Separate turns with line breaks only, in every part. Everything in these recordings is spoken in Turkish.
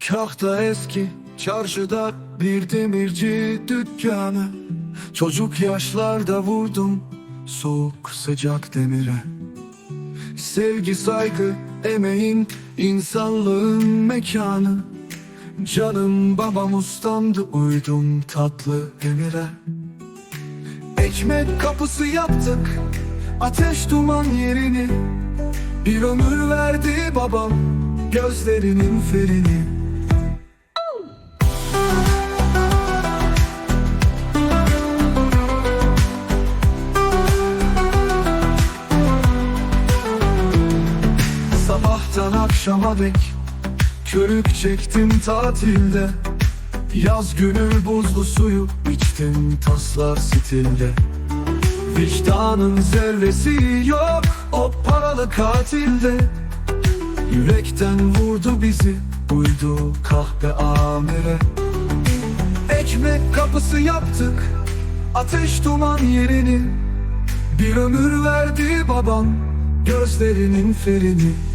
Kahta eski çarşıda bir demirci dükkanı. Çocuk yaşlarda vurdum soğuk sıcak demire. Sevgi saygı emeğin insanlığın mekanı. Canım babam ustamdı uydum tatlı emire. Ekmek kapısı yaptık ateş duman yerini. Bir ömür verdi babam gözlerinin ferini akşama dek Körük çektim tatilde. Yaz günü buzlu suyu içtim taslar stilde Vicdanın zerresi yok o paralı katilde. Yürekten vurdu bizi uydu kahpe amire. Ekmek kapısı yaptık ateş duman yerini. Bir ömür verdi babam gözlerinin ferini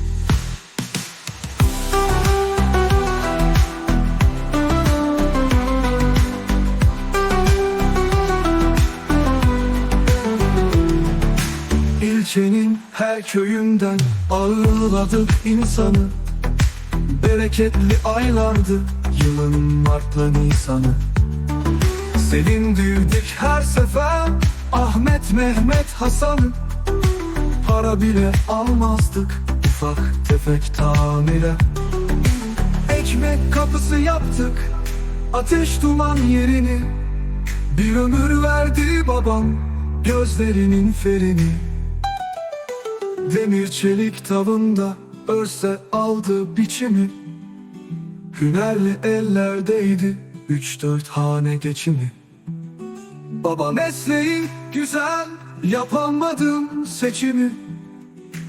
her köyünden ağırladık insanı. Bereketli aylardı yılın Mart'la Nisan'ı. Sevindirdik her sefer Ahmet, Mehmet, Hasan'ı. Para bile almazdık ufak tefek tamire. Ekmek kapısı yaptık ateş duman yerini. Bir ömür verdi babam gözlerinin ferini Demir çelik tavında örse aldı biçimi. Hünerli ellerdeydi üç dört hane geçimi. Baba mesleği güzel yapamadım seçimi.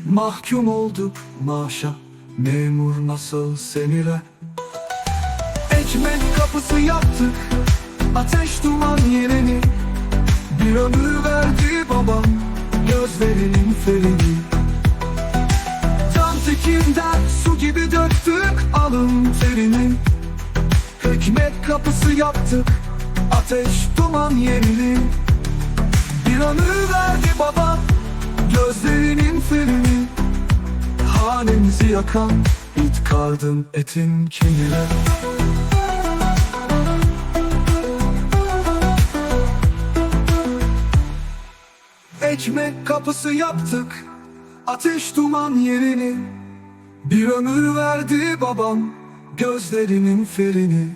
Mahkum olduk maaşa memur nasıl senire Ekmek kapısı yaptık ateş duman yerini Bir ömür verdi alın terini. Ekmek kapısı yaptık. Ateş duman yerini. Bir ömür verdi baba. Gözlerinin ferini Hanemizi yakan it kardım etin kemire Ekmek kapısı yaptık. Ateş duman yerini Bir ömür verdi babam Gözlerinin ferini